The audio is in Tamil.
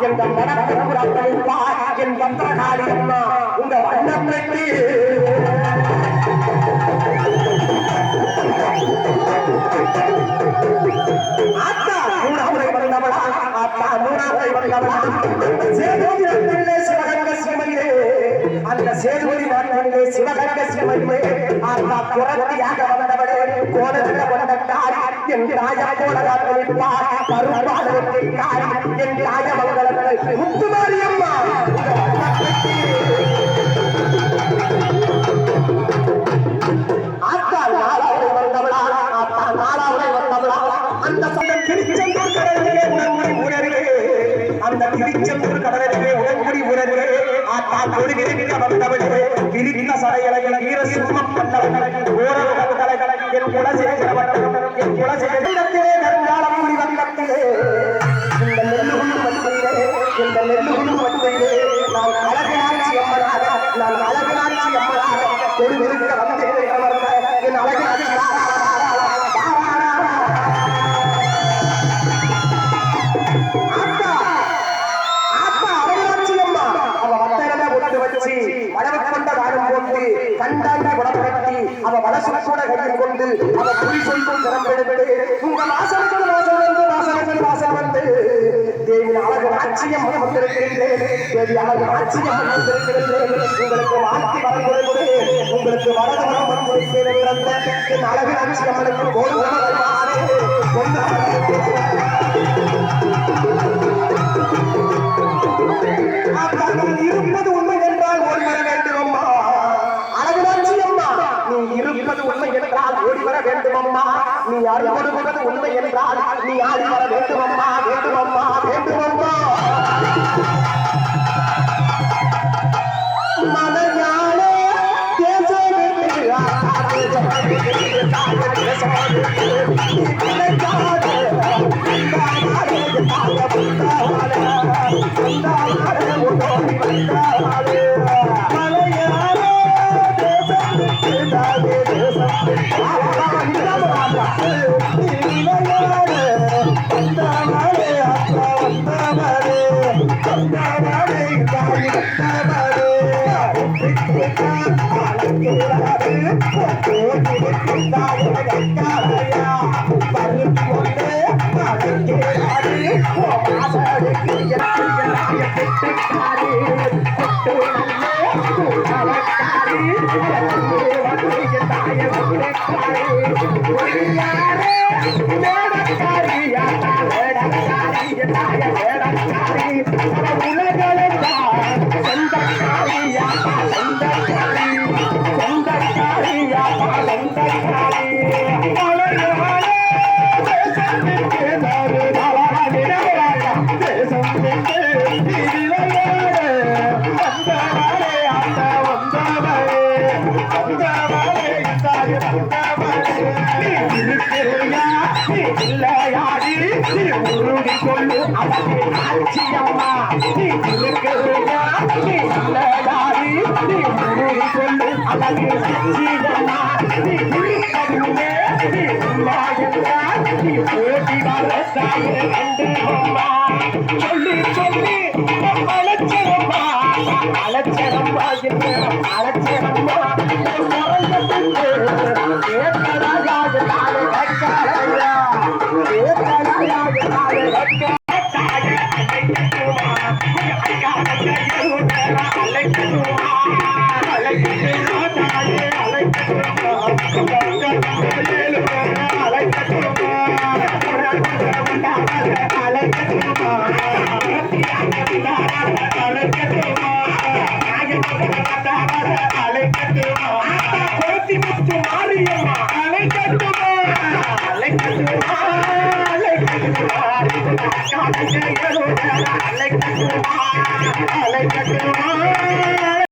எங்க மனப்பெருமாள் என் பத்திரகாளி உங்க வண்ணப்பெட்டி ஆத்தா மூணாமுறை வந்தவளா ஆத்தா மூணாமுறை வந்தவளா. சேதுபதி நாட்டிலே சிவகங்க சிவமையே அந்த சேதுபதி நாட்டிலே சிவகங்க சிவமையே ஆத்தா புறத்தியாக வந்தவளே கோலத்தில என் ராஜ கோலகாத்தளிப்பார் கருப்பாளத்தை காரி என் ராஜ மங்களத்தை முத்துமாரியம்மா ஆத்தா நாலாவது வந்தவளா ஆத்தா நாலாவது வந்தவளா. அந்த சொந்த திருச்செந்தூர் கடலிலே உடன்முடி அந்த திருச்செந்தூர் கடலிலே வந்தவளே என் குலசேகரவர்கள் என் குலசேகரத்திலே நெருங்காலம் வந்தத்திலே இந்த நெல்லுகுண்டு மண்ணிலே இந்த நெல்லுகுண்டு மண்ணிலே நான் அழகாட்சி அம்மனாக நான் அழகாட்சி அம்மனாக தொழுகிருக்க அவ வலசு கூட கடன் கொண்டு அவ குறி சொல்லும் திறம்பெடுத்து உங்கள் வாசலுக்கு வாசல் வந்து வாசலுக்கு வாசல் வந்து தேவி அழகு ஆட்சியம் வந்திருக்கிறேன் தேவி அழகு ஆட்சியம் வந்திருக்கிறேன் உங்களுக்கு வாழ்க்கை வரம் கொடுக்கிறேன் உங்களுக்கு வரது வரம் வரம் கொடுக்கிறேன் என் அழகு ஆட்சியம்மனுக்கு கோடு நீ கொடுப்பது உண்மை என்றால் ஓடி வர வேண்டும் அம்மா நீ கொடுப்பது உண்மை என்றால் நீ யார் வர வேண்டும் அம்மா வேண்டும் அம்மா வேண்டும் அம்மா மலையாளே தேசமென்று ஆகாதே Yeah. கொள்ளு அவளே ஆட்சியம்மா நீ இருக்கிறியா நீ இல்லையாரி நீ கொள்ளு அவளே நீ நீ நீ வர கண்டு அம்மா சொல்லி சொல்லி அலைக்கட்டுவா அலைக்கட்டுவா அலைக்கட்டுவா ஏத்தலாயாக தாயே கட்டாயா அலைக்கட்டுமா?